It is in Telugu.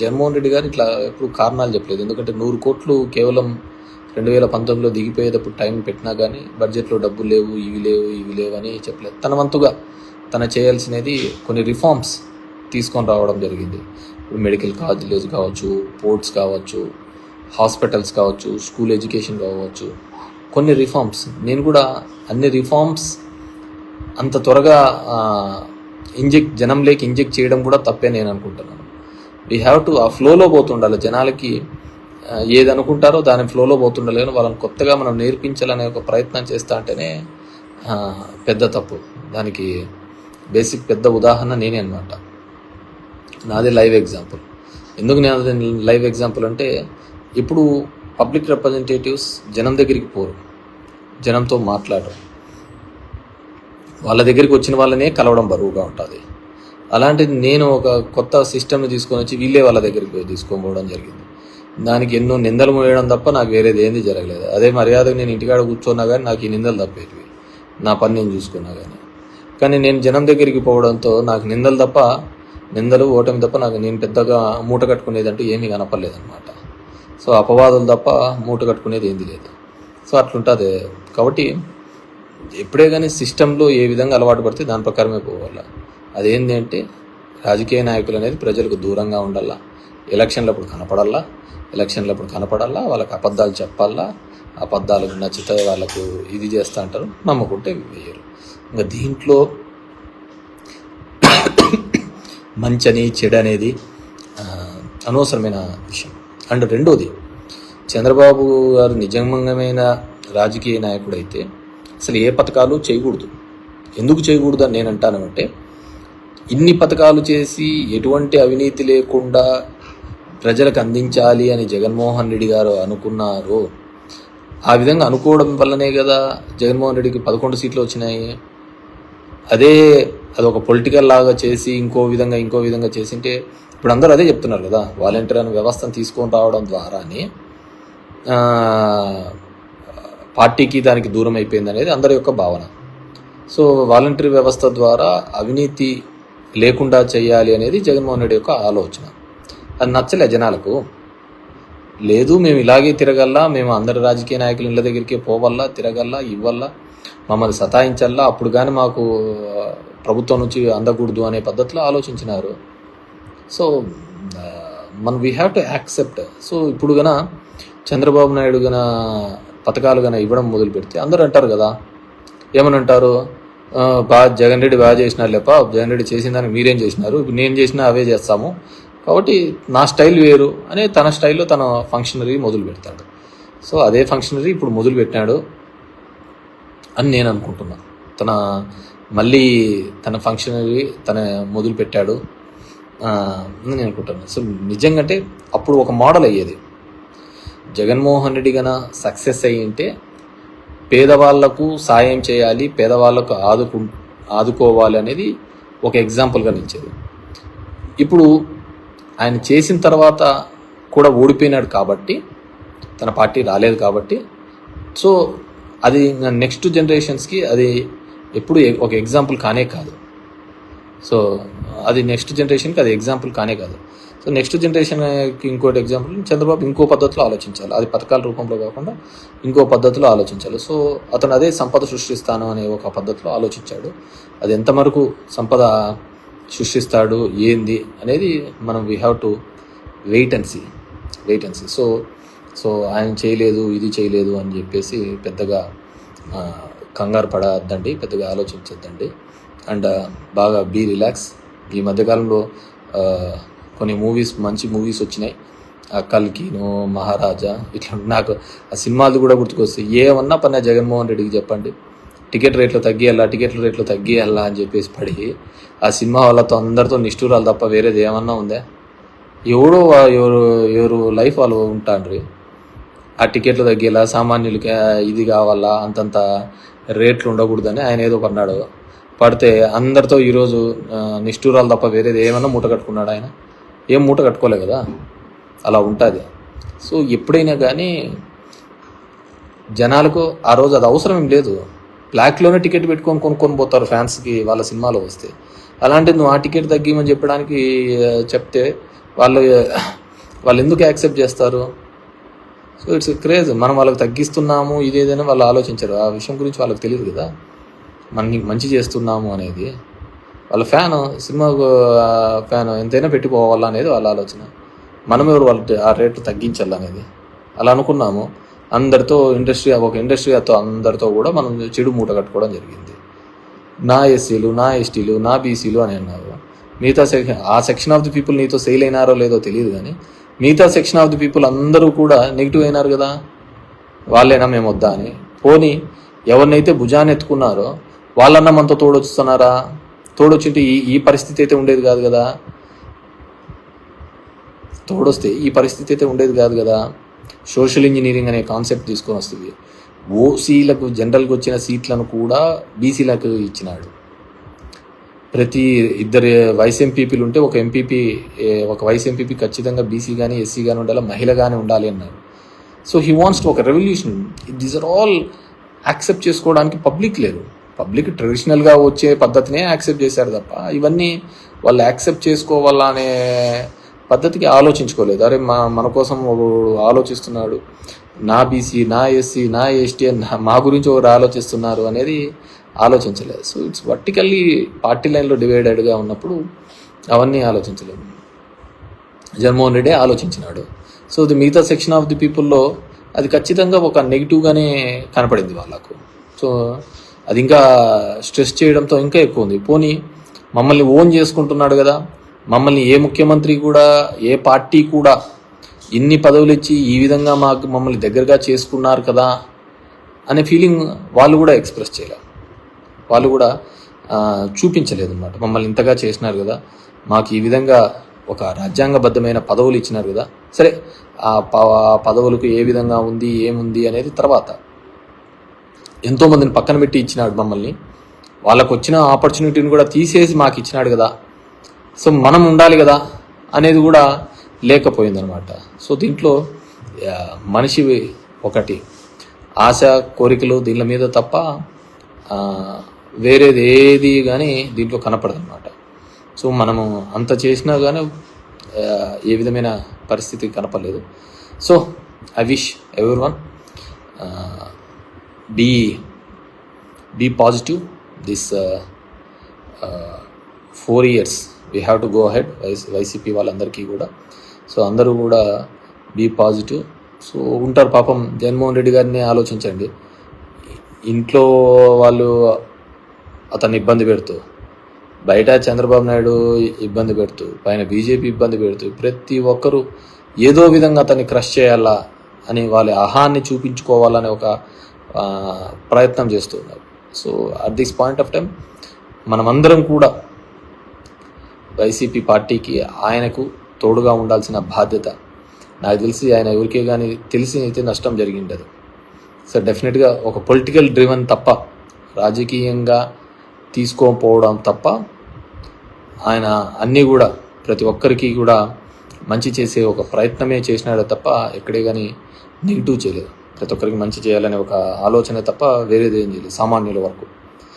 జగన్మోహన్ రెడ్డి గారు ఇట్లా ఎప్పుడు కారణాలు చెప్పలేదు. ఎందుకంటే నూరు కోట్లు కేవలం రెండు వేల పంతొమ్మిదిలో దిగిపోయేటప్పుడు టైం పెట్టినా కానీ బడ్జెట్లో డబ్బులు లేవు ఇవి లేవు ఇవి లేవు అని చెప్పలేదు. తన వంతుగా తన చేయాల్సినది కొన్ని రిఫార్మ్స్ తీసుకొని రావడం జరిగింది. ఇప్పుడు మెడికల్ కాలేజెస్ కావచ్చు పోర్ట్స్ కావచ్చు హాస్పిటల్స్ కావచ్చు స్కూల్ ఎడ్యుకేషన్ కావచ్చు. కొన్ని రిఫార్మ్స్. నేను కూడా అన్ని రిఫార్మ్స్ అంత త్వరగా ఇంజెక్ట్ జనంలోకి ఇంజెక్ట్ చేయడం కూడా తప్పే నేను అనుకుంటున్నాను. వీ హ్యావ్ టు ఆ ఫ్లోలో పోతుండాలి. జనాలకి ఏది అనుకుంటారో దాని ఫ్లోలో పోతుండాలి. కానీ వాళ్ళని కొత్తగా మనం నేర్పించాలనే ఒక ప్రయత్నం చేస్తా అంటేనే పెద్ద తప్పు. దానికి బేసిక్ పెద్ద ఉదాహరణ నేనే అనమాట నాది లైవ్ ఎగ్జాంపుల్ ఎందుకు నేను లైవ్ ఎగ్జాంపుల్ అంటే ఇప్పుడు పబ్లిక్ రిప్రజెంటేటివ్స్ జనం దగ్గరికి పోరు. జనంతో మాట్లాడరు. వాళ్ళ దగ్గరికి వచ్చిన వాళ్ళనే కలవడం బరువుగా ఉంటుంది. అలాంటిది నేను ఒక కొత్త సిస్టమ్ని తీసుకొని వచ్చి వీళ్ళే వాళ్ళ దగ్గరికి పోయి తీసుకొని పోవడం జరిగింది. దానికి ఎన్నో నిందలు మోయడం తప్ప నాకు వేరేది ఏంది జరగలేదు. అదే మర్యాద నేను ఇంటికాడ కూర్చున్నా కానీ నాకు ఈ నిందలు తప్పేటివి. నా పని నేను చూసుకున్నా కానీ కానీ నేను జనం దగ్గరికి పోవడంతో నాకు నిందలు తప్ప నిందలు ఓటమి తప్ప నాకు నేను పెద్దగా మూట కట్టుకునేది అంటూ ఏమీ కనపడలేదన్నమాట. సో అపవాదులు తప్ప మూట కట్టుకునేది ఏంది లేదు. సో అట్లుంటుంది. కాబట్టి ఎప్పుడే కానీ సిస్టంలో ఏ విధంగా అలవాటు పడితే దాని ప్రకారమే పోవాలి. అదేంటి అంటే రాజకీయ నాయకులు అనేది ప్రజలకు దూరంగా ఉండాలా? ఎలక్షన్లప్పుడు కనపడల్లా? ఎలక్షన్లప్పుడు కనపడల్లా? వాళ్ళకి అబద్ధాలు చెప్పాలా అబద్ధాలు నచ్చితే వాళ్ళకు ఇది చేస్తా అంటారు. నమ్ముకుంటే వేయరు. ఇంకా దీంట్లో మంచని చెడు అనేది అనవసరమైన విషయం. అండ్ రెండోది చంద్రబాబు గారు నిజంగమైన రాజకీయ నాయకుడు అయితే అసలు ఏ పథకాలు చేయకూడదు. ఎందుకు చేయకూడదు అని నేను అంటానంటే ఇన్ని పథకాలు చేసి ఎటువంటి అవినీతి లేకుండా ప్రజలకు అందించాలి అని జగన్మోహన్ రెడ్డి గారు అనుకున్నారు ఆ విధంగా అనుకోవడం వల్లనే కదా జగన్మోహన్ రెడ్డికి పదకొండు సీట్లు వచ్చినాయి. అదే అది ఒక పొలిటికల్ లాగా చేసి ఇంకో విధంగా ఇంకో విధంగా చేసింటే ఇప్పుడు అందరూ అదే చెప్తున్నారు కదా వాలంటీర్ అనే వ్యవస్థను తీసుకొని రావడం ద్వారానే పార్టీకి దానికి దూరం అయిపోయింది అనేది అందరి యొక్క భావన. సో వాలంటరీ వ్యవస్థ ద్వారా అవినీతి లేకుండా చేయాలి అనేది జగన్మోహన్ రెడ్డి యొక్క ఆలోచన. అది నచ్చలే జనాలకు. లేదు మేము ఇలాగే తిరగల్లా మేము అందరి రాజకీయ నాయకులు ఇళ్ళ దగ్గరికి పోవల్లా తిరగల్లా ఇవ్వల్లా మమ్మల్ని సతాయించల్లా అప్పుడు కానీ మాకు ప్రభుత్వం నుంచి అందకూడదు అనే పద్ధతిలో ఆలోచించినారు. సో ఆ, మనం we have to accept so ఇప్పుడు గన చంద్రబాబు నాయుడు గన పథకాలు గన ఇవ్వడం మొదలు పెడితే అందరూ అంటారు కదా ఏమని అంటారు? బాగా జగన్ రెడ్డి బాగా చేసినారు లేప జగన్ రెడ్డి చేసిన దానికి మీరేం చేసినారు? ఇప్పుడు నేను చేసినా అవే చేస్తాము. కాబట్టి నా స్టైల్ వేరు అనే తన స్టైల్లో తన ఫంక్షనరీ మొదలు పెడతాడు. సో అదే ఫంక్షనరీ ఇప్పుడు మొదలు పెట్టినాడు అని నేను అనుకుంటున్నా. తన మళ్ళీ తన ఫంక్షనరీ తన మొదలు పెట్టాడు అని నేను అనుకుంటున్నాను సో నిజంగా అంటే అప్పుడు ఒక మోడల్ అయ్యేది. జగన్మోహన్ రెడ్డి కన సక్సెస్ అయ్యి ఉంటే పేదవాళ్ళకు సాయం చేయాలి పేదవాళ్ళకు ఆదుకు ఆదుకోవాలి అనేది ఒక ఎగ్జాంపుల్గా నిలిచేది. ఇప్పుడు ఆయన చేసిన తర్వాత కూడా ఓడిపోయినాడు కాబట్టి తన పార్టీ రాలేదు కాబట్టి సో అది నెక్స్ట్ జనరేషన్స్కి అది ఎప్పుడు ఒక ఎగ్జాంపుల్ కానే కాదు. సో అది నెక్స్ట్ జనరేషన్కి అది ఎగ్జాంపుల్ కానే కాదు. సో నెక్స్ట్ జనరేషన్కి ఇంకోటి ఎగ్జాంపుల్ చంద్రబాబు ఇంకో పద్ధతిలో ఆలోచించాలి. అది పథకాల రూపంలో కాకుండా ఇంకో పద్ధతిలో ఆలోచించాలి. సో అతను అదే సంపద సృష్టిస్తాను అనే ఒక పద్ధతిలో ఆలోచించాడు. అది ఎంతవరకు సంపద సృష్టిస్తాడు ఏంది అనేది మనం we have to wait and see wait and see so so ఆయన చేయలేదు ఇది చేయలేదు అని చెప్పేసి పెద్దగా కంగారు పడద్దండి పెద్దగా ఆలోచించద్దండి. అండ్ బాగా బీ రిలాక్స్ ఈ మధ్యకాలంలో కొన్ని మూవీస్ మంచి మూవీస్ వచ్చినాయి. ఆ కల్కిను మహారాజా ఇట్లా నాకు ఆ సినిమాలు కూడా గుర్తుకొస్తాయి. ఏమన్నా పన్నా జగన్మోహన్ రెడ్డికి చెప్పండి. టికెట్ రేట్లు తగ్గియాలా టికెట్ల రేట్లు తగ్గియాలా అని చెప్పేసి పడి ఆ సినిమా వాళ్ళతో అందరితో నిష్ఠూరాలు తప్ప వేరేది ఏమన్నా ఉందా? ఎవడో ఎవరు ఎవరు లైఫ్ వాళ్ళు ఉంటాండ్రి. ఆ టికెట్లు తగ్గేలా సామాన్యులకి ఇది కావాలా అంతంత రేట్లు ఉండకూడదని ఆయన ఏదో కొన్నాడు. పడితే అందరితో ఈరోజు నిష్ఠూరాలు తప్ప వేరేది ఏమన్నా మూట కట్టుకున్నాడు ఆయన? ఏం మూట కట్టుకోలే కదా? అలా ఉంటుంది. సో ఎప్పుడైనా కానీ జనాలకు ఆ రోజు అది అవసరం ఏం లేదు. బ్లాక్లోనే టికెట్ పెట్టుకొని కొనుక్కొని పోతారు ఫ్యాన్స్కి వాళ్ళ సినిమాలో వస్తే. అలాంటిది నువ్వు ఆ టికెట్ తగ్గిమని చెప్పడానికి చెప్తే వాళ్ళు వాళ్ళు ఎందుకు యాక్సెప్ట్ చేస్తారు? So it's craze. మనం వాళ్ళకి తగ్గిస్తున్నాము ఇదేదైనా వాళ్ళు ఆలోచించరు. ఆ విషయం గురించి వాళ్ళకి తెలియదు కదా? మనకి మంచి చేస్తున్నాము అనేది. వాళ్ళ ఫ్యాన్ సినిమా ఫ్యాన్ ఎంతైనా పెట్టిపోవాలా అనేది వాళ్ళ ఆలోచన. మనం ఎవరు వాళ్ళ ఆ రేటు తగ్గించాలనేది అలా అనుకున్నాము. అందరితో ఇండస్ట్రీ ఒక ఇండస్ట్రీతో అందరితో కూడా మనం చెడు మూట కట్టుకోవడం జరిగింది. నా ఎస్సీలు నా ఎస్టీలు నా బీసీలు అని అన్నారు. మిగతా సెక్షన్ ఆ సెక్షన్ ఆఫ్ ది పీపుల్ నీతో సెయిల్ అయినారో లేదో తెలియదు కానీ మిగతా సెక్షన్ ఆఫ్ ది పీపుల్ అందరూ కూడా నెగిటివ్ అయినారు కదా. వాళ్ళేనా మేము వద్దా అని. పోనీ ఎవరినైతే భుజాన్ని ఎత్తుకున్నారో వాళ్ళన్నా మనతో తోడొస్తున్నారా తోడొచ్చింటే ఈ ఈ పరిస్థితి అయితే ఉండేది కాదు కదా. తోడొస్తే ఈ పరిస్థితి అయితే ఉండేది కాదు కదా. సోషల్ ఇంజనీరింగ్ అనే కాన్సెప్ట్ తీసుకొని వస్తుంది. ఓసీలకు జనరల్గా వచ్చిన సీట్లను కూడా బీసీలకు ఇచ్చినాడు. ప్రతి ఇద్దరు వైస్ ఎంపీపీలు ఉంటే ఒక ఎంపీపీ ఒక వైస్ ఎంపీపీ ఖచ్చితంగా బీసీ కానీ ఎస్సీ కానీ ఉండాలి మహిళ కానీ ఉండాలి అన్నారు సో హీ వాంట్స్ టు ఒక revolution these are all accept చేసుకోవడానికి పబ్లిక్ లేరు. పబ్లిక్ ట్రెడిషనల్గా వచ్చే పద్ధతినే యాక్సెప్ట్ చేశారు తప్ప ఇవన్నీ వాళ్ళు యాక్సెప్ట్ చేసుకోవాలా అనే పద్ధతికి ఆలోచించుకోలేదు. అరే మా మన కోసం ఆలోచిస్తున్నాడు. నా బీసీ నా ఎస్సీ నా ఎస్టీ మా గురించి ఒకరు ఆలోచిస్తున్నారు అనేది ఆలోచించలేదు. సో ఇట్స్ వర్టికల్లీ పార్టీ లైన్లో డివైడెడ్గా ఉన్నప్పుడు అవన్నీ ఆలోచించలేదు. జగన్మోహన్ రెడ్డి ఆలోచించినాడు. సో ది మిగతా సెక్షన్ ఆఫ్ ది పీపుల్లో అది ఖచ్చితంగా ఒక నెగిటివ్గానే కనపడింది వాళ్ళకు. సో అది ఇంకా స్ట్రెస్ చేయడంతో ఇంకా ఎక్కువ ఉంది. పోనీ మమ్మల్ని ఓన్ చేసుకుంటున్నాడు కదా మమ్మల్ని ఏ ముఖ్యమంత్రి కూడా ఏ పార్టీ కూడా ఇన్ని పదవులు ఇచ్చి ఈ విధంగా మాకు మమ్మల్ని దగ్గరగా చేసుకున్నారు కదా అనే ఫీలింగ్ వాళ్ళు కూడా ఎక్స్ప్రెస్ చేయలేదు వాళ్ళు కూడా చూపించలేదు అనమాట మమ్మల్ని ఇంతగా చేసినారు కదా మాకు ఈ విధంగా ఒక రాజ్యాంగబద్ధమైన పదవులు ఇచ్చినారు కదా సరే ఆ ప- ఆ పదవులకు ఏ విధంగా ఉంది ఏముంది అనేది తర్వాత. ఎంతో మందిని పక్కన పెట్టి ఇచ్చినాడు మమ్మల్ని. వాళ్ళకు వచ్చిన ఆపర్చునిటీని కూడా తీసేసి మాకు ఇచ్చినాడు కదా. సో మనం ఉండాలి కదా అనేది కూడా లేకపోయిందనమాట. సో దీంట్లో మనిషి ఒకటి. ఆశ కోరికలు దీని మీద తప్ప వేరేది ఏది కానీ దీంట్లో కనపడదన్నమాట సో మనము అంత చేసినా కానీ ఏ విధమైన పరిస్థితి కనపడలేదు. So I wish every one be be positive this four years we have to go ahead YC YCP వాళ్ళందరికీ కూడా. సో అందరూ కూడా బీ పాజిటివ్ సో ఉంటారు పాపం జగన్మోహన్ రెడ్డి గారిని ఆలోచించండి. ఇంట్లో వాళ్ళు అతన్ని ఇబ్బంది పెడుతూ బయట చంద్రబాబు నాయుడు ఇబ్బంది పెడుతూ పైన బీజేపీ ఇబ్బంది పెడుతూ ప్రతి ఒక్కరూ ఏదో విధంగా అతన్ని క్రష్ చేయాలా అని వాళ్ళ అహాన్ని చూపించుకోవాలనే ఒక ప్రయత్నం చేస్తున్నారు. So at this point of time మనమందరం కూడా వైసీపీ పార్టీకి ఆయనకు తోడుగా ఉండాల్సిన బాధ్యత నాకు తెలిసి ఆయన ఎవరికే కానీ తెలిసి అయితే నష్టం జరిగిండదు. సో డెఫినెట్గా ఒక పొలిటికల్ డ్రివన్ తప్ప రాజకీయంగా తీసుకోకపోవడం తప్ప ఆయన అన్నీ కూడా ప్రతి ఒక్కరికి కూడా మంచి చేసే ఒక ప్రయత్నమే చేసినాడు తప్ప ఎక్కడే కానీ నెగిటివ్ చేయలేదు. ప్రతి ఒక్కరికి మంచి చేయాలనే ఒక ఆలోచన తప్ప వేరేది ఏం చేయలేదు. సామాన్యుల వరకు.